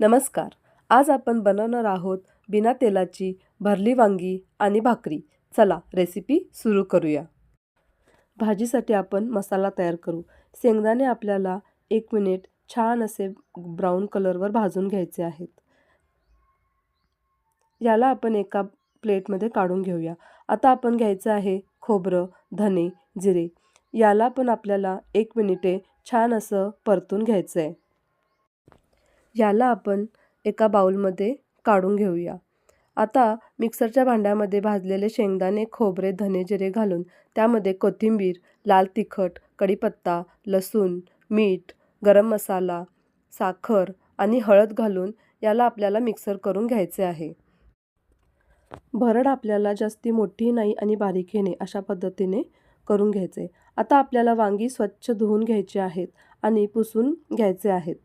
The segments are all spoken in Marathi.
नमस्कार. आज आपण बनवणार आहोत बिना तेलाची भरली वांगी आणि भाकरी. चला रेसिपी सुरू करूया. भाजीसाठी आपण मसाला तयार करू. शेंगदाणे आपल्याला एक मिनिट छान असे ब्राऊन कलरवर भाजून घ्यायचे आहेत. याला आपण एका प्लेटमध्ये काढून घेऊया. आता आपण घ्यायचं आहे खोबरं धने जिरे. याला पण आपल्याला एक मिनिटे छान असं परतून घ्यायचं आहे याला आपण एका बाउलमध्ये काढून घेऊया. आता मिक्सरच्या भांड्यामध्ये भाजलेले शेंगदाणे खोबरे धने जिरे घालून त्यामध्ये कोथिंबीर लाल तिखट कढीपत्ता लसूण मीठ गरम मसाला साखर आणि हळद घालून याला आपल्याला मिक्सर करून घ्यायचे आहे. भरड आपल्याला जास्ती मोठी नाही आणि बारीकही नाही अशा पद्धतीने करून घ्यायचे. आता आपल्याला वांगी स्वच्छ धुवून घ्यायची आहेत आणि पुसून घ्यायचे आहेत.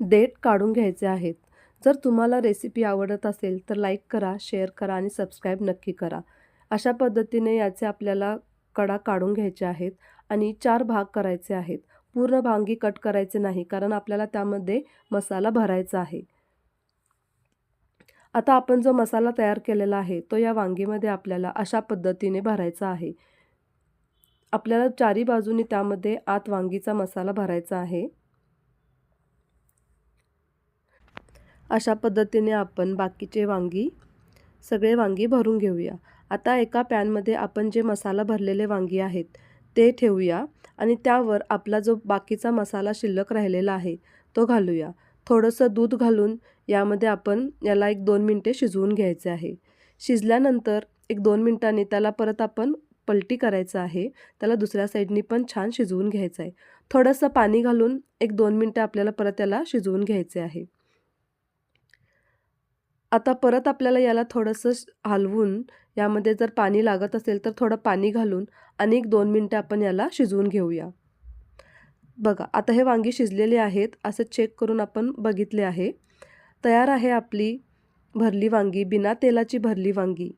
डेट काढून घ्यायचे आहेत. जर तुम्हाला रेसिपी आवडत असेल तर लाईक करा शेअर करा आणि सबस्क्राईब नक्की करा. अशा पद्धतीने याचे आपल्याला कडा काढून घ्यायचे आहेत आणि चार भाग करायचे आहेत. पूर्ण भांगी कट करायचे नाही कारण आपल्याला त्यामध्ये मसाला भरायचा आहे. आता आपण जो मसाला तयार केलेला आहे तो या वांगीमध्ये आपल्याला अशा पद्धतीने भरायचा आहे. आपल्याला चारी बाजूनी त्यामध्ये आत वांगीचा मसाला भरायचा आहे. अशा पद्धतीने आपण बाकीचे वांगी सगळे वांगी भरून घेऊया. आता एका पॅनमध्ये आपण जे मसाला भरलेले वांगी आहेत ते ठेवूया आणि त्यावर आपला जो बाकीचा मसाला शिल्लक राहिलेला आहे तो घालूया. थोडंसं दूध घालून यामध्ये आपण याला एक दोन मिनटे शिजवून घ्यायचे आहे. शिजल्यानंतर एक दोन मिनटांनी त्याला परत आपण पलटी करायचं आहे. त्याला दुसऱ्या साईडनी पण छान शिजवून घ्यायचं आहे. थोडंसं पाणी घालून एक दोन मिनटं आपल्याला परत त्याला शिजवून घ्यायचे आहे. आता परत आपल्याला याला थोडंसं हलवून यामध्ये जर पाणी लागत असेल तर थोडं पाणी घालून अनेक दोन मिनटं आपण याला शिजवून घेऊया. बघा आता हे वांगी शिजलेले आहेत असं चेक करून आपण बघितले आहे. तयार आहे आपली भरली वांगी बिना तेलाची भरली वांगी.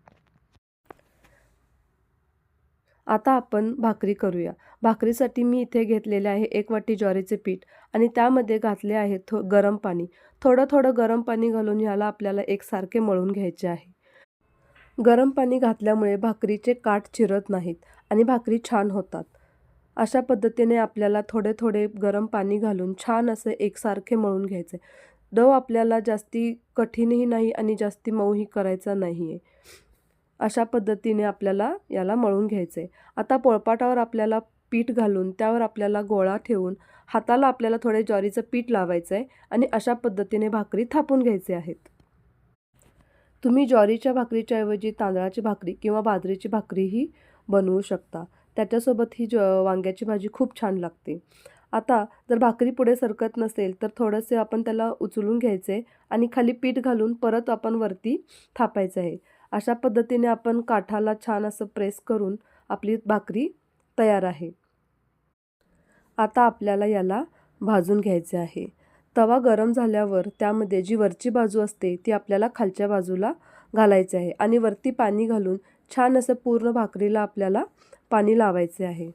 आता आपण भाकरी करूया. भाकरीसाठी मी इथे घेतलेले आहे एक वाटी ज्वारीचे पीठ आणि त्यामध्ये घातले आहे थो गरम पाणी. थोडं थोडं गरम पाणी घालून ह्याला आपल्याला एकसारखे मळून घ्यायचे आहे. गरम पाणी घातल्यामुळे भाकरीचे काठ चिरत नाहीत आणि भाकरी छान होतात. अशा पद्धतीने आपल्याला थोडे थोडे गरम पाणी घालून छान असे एकसारखे मळून घ्यायचे. डव आपल्याला जास्ती कठीणही नाही आणि जास्ती मऊही करायचा नाही आहे अशा पद्धतीने आपल्याला याला मळून घ्यायचं आहे आता पोळपाटावर आपल्याला पीठ घालून त्यावर आपल्याला गोळा ठेवून हाताला आपल्याला थोडे ज्वारीचं पीठ लावायचं आहे आणि अशा पद्धतीने भाकरी थापून घ्यायचे आहेत. तुम्ही ज्वारीच्या भाकरीच्या ऐवजी तांदळाची भाकरी किंवा बाजरीची भाकरीही बनवू शकता. त्याच्यासोबत ही ज वांग्याची भाजी खूप छान लागते. आता जर भाकरी पुढे सरकत नसेल तर थोडंसे आपण त्याला उचलून घ्यायचे आणि खाली पीठ घालून परत आपण वरती थापायचं आहे. अशा पद्धतीने आपण काठाला छान असं प्रेस करून आपली भाकरी तयार आहे. आता आपल्याला याला भाजून घ्यायचे आहे. तवा गरम झाल्यावर त्यामध्ये जी वरची बाजू असते ती आपल्याला खालच्या बाजूला घालायची आहे आणि वरती पाणी घालून छान असं पूर्ण भाकरीला आपल्याला पाणी लावायचे आहे.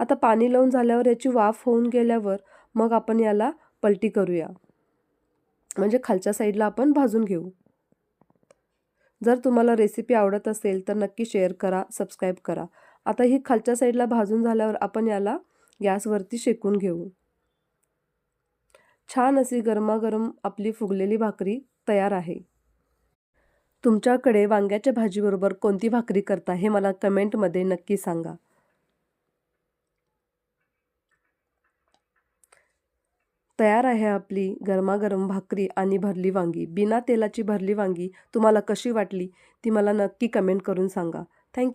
आता पाणी लावून झाल्यावर याची वाफ होऊन गेल्यावर मग आपण याला पलटी करूया. म्हणजे खालच्या साईडला आपण भाजून घेऊ. जर तुम्हाला रेसिपी आवडत असेल तर नक्की शेअर करा सबस्क्राईब करा. आता ही खालच्या साईडला भाजून झाल्यावर आपण याला गॅसवरती शेकून घेऊ. छान अशी गरमागरम आपली फुगलेली भाकरी तयार आहे. तुमच्याकडे वांग्याच्या भाजीबरोबर कोणती भाकरी करता हे मला कमेंटमध्ये नक्की सांगा. तयार आहे आपली गरमागरम भाकरी आणि भरली वांगी. बिना तेलाची भरली वांगी तुम्हाला कशी वाटली ती मला नक्की कमेंट करून सांगा. थँक्यू